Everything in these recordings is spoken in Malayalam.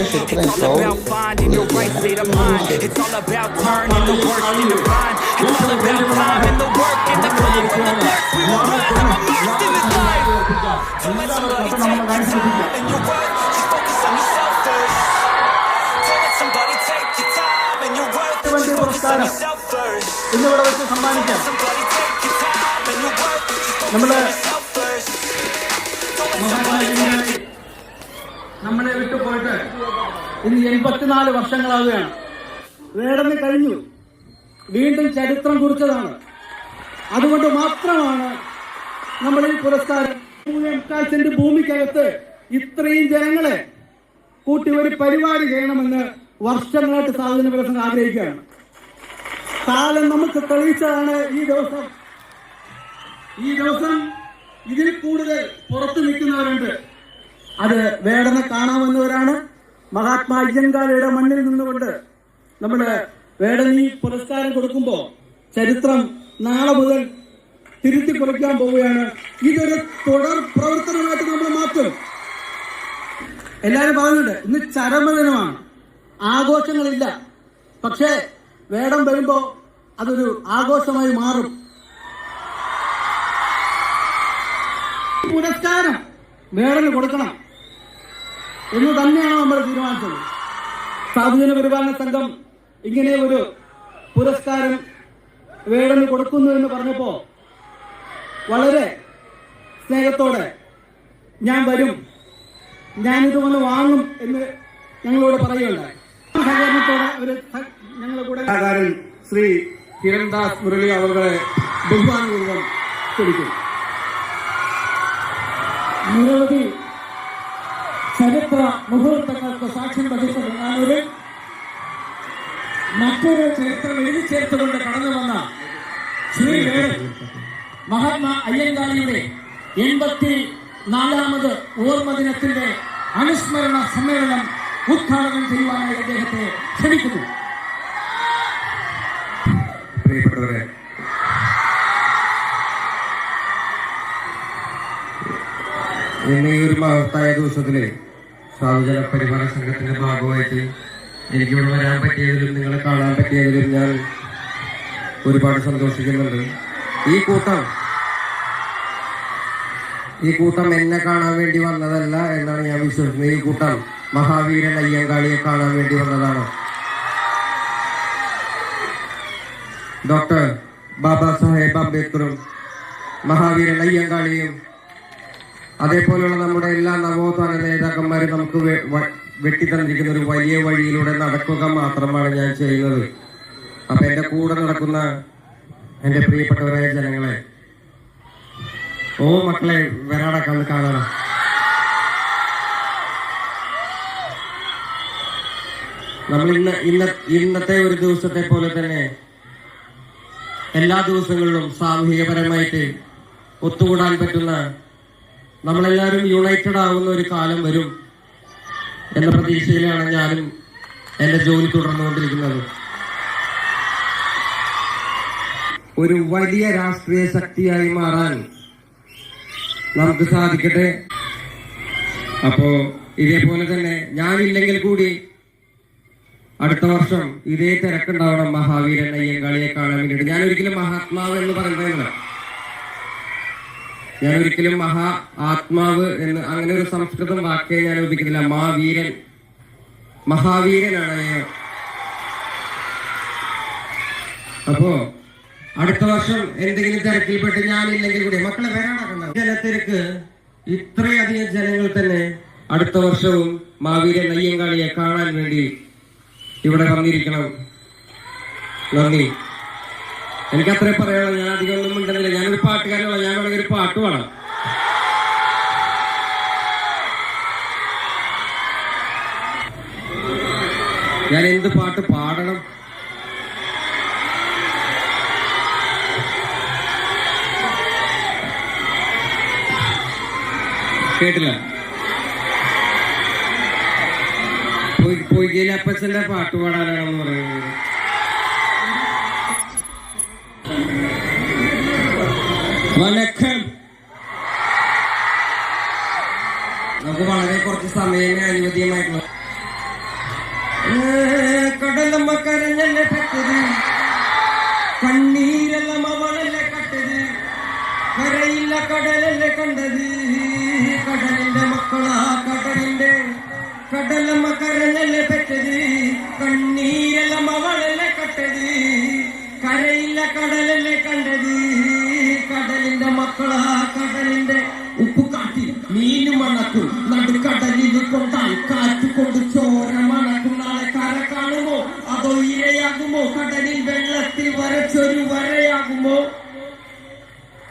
It's all about finding the right state of mind. It's all about turning the work into grind. It's all about time and the work and the climb. From the dark we will rise. I'm immersed in this life. So let somebody take your time and your worth. Just focus on yourself first. So let somebody take your time and your worth. Just focus on yourself first. So let somebody take your time and your worth. Just focus on yourself first. Don't let somebody take Mahatma Gandhi വിട്ടു പോയിട്ട് ഇന്ന് എൺപത്തിനാല് വർഷങ്ങളാവുകയാണ്. വേടന്ന് കഴിഞ്ഞു. വീണ്ടും ചരിത്രം കുറിച്ചതാണ്. അതുകൊണ്ട് മാത്രമാണ് നമ്മൾ ഈ പുരസ്കാരം സെന്റ് ഭൂമിക്കകത്ത് ഇത്രയും ജനങ്ങളെ കൂട്ടി ഒരു പരിപാടി ചെയ്യണമെന്ന് വർഷങ്ങളായിട്ട് സാധന വികസനം ആഗ്രഹിക്കുകയാണ്. കാലം നമുക്ക് തെളിയിച്ചതാണ് ഈ ദിവസം. ഈ ദിവസം ഇതിൽ കൂടുതൽ പുറത്തു നിൽക്കുന്നവരുണ്ട്. അത് വേടനെ കാണാമെന്നവരാണ് മഹാത്മാ അയ്യങ്കാളിയുടെ മണ്ണിൽ നിന്നുകൊണ്ട്. നമ്മൾ വേടൻ ഈ പുരസ്കാരം കൊടുക്കുമ്പോ ചരിത്രം നാളെ മുതൽ തിരുത്തി കുറിക്കാൻ പോവുകയാണ്. ഇതൊരു തുടർ പ്രവർത്തനമായിട്ട് നമ്മൾ മാറ്റും. എല്ലാരും പറയുന്നുണ്ട് ഇന്ന് ചരമദിനമാണ്. ആഘോഷങ്ങളില്ല. പക്ഷേ വേടം വരുമ്പോ അതൊരു ആഘോഷമായി മാറും. പുരസ്കാരം വേടന് കൊടുക്കണം. എന്ന് തന്നെയാണ് നമ്മൾ തീരുമാനിച്ചത് സാധുജന പരിപാലന സംഘം ഇങ്ങനെ ഒരു പുരസ്കാരം വേടന് കൊടുക്കുന്നു എന്ന് പറഞ്ഞപ്പോ വളരെ സ്നേഹത്തോടെ ഞാൻ വരും. ഞാനിത് വന്ന് വാങ്ങും എന്ന് ഞങ്ങളോട് പറയുകയുണ്ടായി. ഞങ്ങളുടെ ശ്രീ കിരൺദാസ് മുരളി അവരുടെ ബഹുമാനപൂർവം ക്ഷണിക്കുന്നു നിരവധി ചരിത്ര മുഹൂർത്തങ്ങൾക്ക് സാക്ഷ്യം വഹിച്ച ബംഗാളൂരിൽ മറ്റൊരു ചരിത്രം എഴുതി ചേർത്തുകൊണ്ട് കടന്നു വന്ന ശ്രീ മഹാത്മാ അയ്യങ്കാളിയുടെ എൺപത്തി നാലാമത് ഓർമ്മ അനുസ്മരണ സമ്മേളനം ഉദ്ഘാടനം ചെയ്യുവാനായി അദ്ദേഹത്തെ ക്ഷണിക്കുന്നു. ഒരു മഹത്തായ ദിവസത്തിൽ സാധുജന പരിപാല സംഘത്തിന്റെ ഭാഗമായിട്ട് എനിക്കിവിടെ വരാൻ പറ്റിയതിലും നിങ്ങളെ കാണാൻ പറ്റിയതിലും ഞാൻ ഒരുപാട് സന്തോഷിക്കുന്നുണ്ട്. ഈ കൂട്ടം ഈ കൂട്ടം എന്നെ കാണാൻ വേണ്ടി വന്നതല്ല എന്നാണ് ഞാൻ വിശ്വസിക്കുന്നത്. ഈ കൂട്ടം മഹാവീരൻ അയ്യങ്കാളിയെ കാണാൻ വേണ്ടി വന്നതാണ്. ഡോക്ടർ ബാബാ സാഹേബ് അംബേദ്കറും മഹാവീരൻ അയ്യങ്കാളിയും അതേപോലെയുള്ള നമ്മുടെ എല്ലാ നവോത്ഥാന നേതാക്കന്മാരും നമുക്ക് വെട്ടിത്തന്നിരിക്കുന്ന ഒരു വലിയ വഴിയിലൂടെ നടക്കുക മാത്രമാണ് ഞാൻ ചെയ്യുന്നത്. അപ്പൊ എന്റെ കൂടെ നടക്കുന്ന എന്റെ പ്രിയപ്പെട്ടവരായ ജനങ്ങളെ ഓ മക്കളെ വരാടക്കാൻ കാണണം നമ്മൾ ഇന്ന് ഇന്ന ഇന്നത്തെ ഒരു ദിവസത്തെ പോലെ തന്നെ എല്ലാ ദിവസങ്ങളിലും സാമൂഹികപരമായിട്ട് ഒത്തുകൂടാൻ പറ്റുന്ന നമ്മളെല്ലാവരും യുണൈറ്റഡ് ആവുന്ന ഒരു കാലം വരും എന്ന പ്രതീക്ഷയിലാണ് ഞാനും എന്റെ ജോലി തുടർന്നുകൊണ്ടിരിക്കുന്നത്. ഒരു വലിയ രാഷ്ട്രീയ ശക്തിയായി മാറാൻ നമുക്ക് സാധിക്കട്ടെ? അപ്പോ ഇതേപോലെ തന്നെ ഞാനില്ലെങ്കിൽ കൂടി അടുത്ത വർഷം ഇതേ തിരക്കുണ്ടാവണം മഹാവീരൻ അയ്യങ്കാളിയെ കാണാൻ വേണ്ടിയിട്ട്. ഞാൻ ഒരിക്കലും മഹാത്മാവ് എന്ന് പറയുന്നതല്ല ഞാൻ ഒരിക്കലും മഹാ ആത്മാവ് എന്ന് അങ്ങനെ ഒരു സംസ്കൃതം വാക്കേ ഞാൻ ഉപയോഗിക്കുന്നില്ല മഹാവീരൻ. മഹാവീരനാണ്. അപ്പോ അടുത്ത വർഷം എന്തെങ്കിലും തിരക്കിൽപ്പെട്ട് ഞാനില്ലെങ്കിൽ കൂടി മക്കളെ വരാനാക്കണം ജനത്തിരക്ക് ഇത്രയധികം ജനങ്ങൾ തന്നെ അടുത്ത വർഷവും മാവീരൻ അയ്യങ്കാളിയെ കാണാൻ വേണ്ടി ഇവിടെ വന്നിരിക്കണം. നന്ദി. എനിക്ക് അത്രേ പറയാനുള്ളൂ. ഞാൻ അധികം ഒന്നും ഉണ്ടെന്നില്ല ഞാനൊരു പാട്ടുകാരനല്ല ഞാൻ വേണമെങ്കിൽ ഒരു പാട്ട് പാടാം. ഞാൻ എന്ത് പാട്ട് പാടണം? കേട്ടില്ല. പൊയ്കയിലെ അപ്പച്ചന്റെ പാട്ട് പാടാനാണെന്ന് പറയുന്നത്. വണക്കം. നമുക്ക് വളരെ കുറച്ച് സമയമേ അനുവദീയമായിട്ടുള്ള കടലമ്മ കരഞ്ഞല്ലേ പെട്ടത് കണ്ണീരെല്ലാം അവളല്ലേ കട്ടത് കരയില്ല കടലല്ലേ കണ്ടത്? കടലിന്റെ മക്കളാ കടലിന്റെ കടലമ്മ നടുക്കടലിൽ കൊണ്ടാൽ കാറ്റ് കൊണ്ട് ചോര മണക്കും നാളെ കര കാണുമോ അതോ ഇരയാകുമോ കടലിൽ വെള്ളത്തിൽ വരച്ചൊരു വരയാകുമോ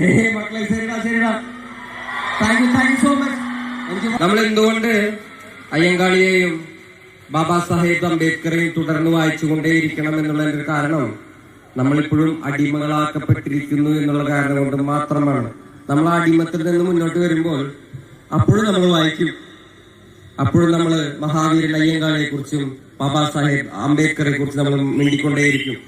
ഏ മക്കളെ ശരിടാ ശരിടാ. Thank you thank you so much. നമ്മൾ എന്തുകൊണ്ട് അയ്യങ്കാളിയെയും ബാബാ സാഹേബ് അംബേദ്കറെയും തുടർന്ന് വായിച്ചുകൊണ്ടേയിരിക്കണം എന്നുള്ളതിന്റെ കാരണം നമ്മളിപ്പോഴും അടിമകളാക്കപ്പെട്ടിരിക്കുന്നു എന്നുള്ള കാരണം കൊണ്ട് മാത്രമാണ്. നമ്മൾ അടിമത്തിൽ നിന്ന് മുന്നോട്ട് വരുമ്പോൾ അപ്പോഴും നമ്മൾ വായിക്കും. അപ്പോഴും നമ്മൾ മഹാവീരൻ അയ്യങ്കാളിയെ കുറിച്ചും ബാബാ സാഹേബ് അംബേദ്കറെ കുറിച്ചും നമ്മൾ മിണ്ടിക്കൊണ്ടേയിരിക്കും.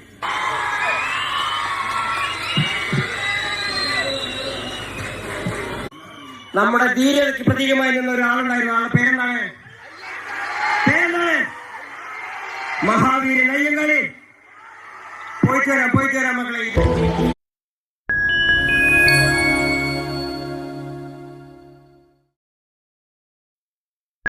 നമ്മുടെ ധീരതയ്ക്ക് പ്രതീകമായി നിന്ന ഒരാളുണ്ടായിരുന്നു. ആളുടെ പേരെന്താണ്? പേരെന്താണ്? മഹാവീരൻ അയ്യങ്കാളി പോയി ചേരാം പോയി ചേരാം മക്കളെ.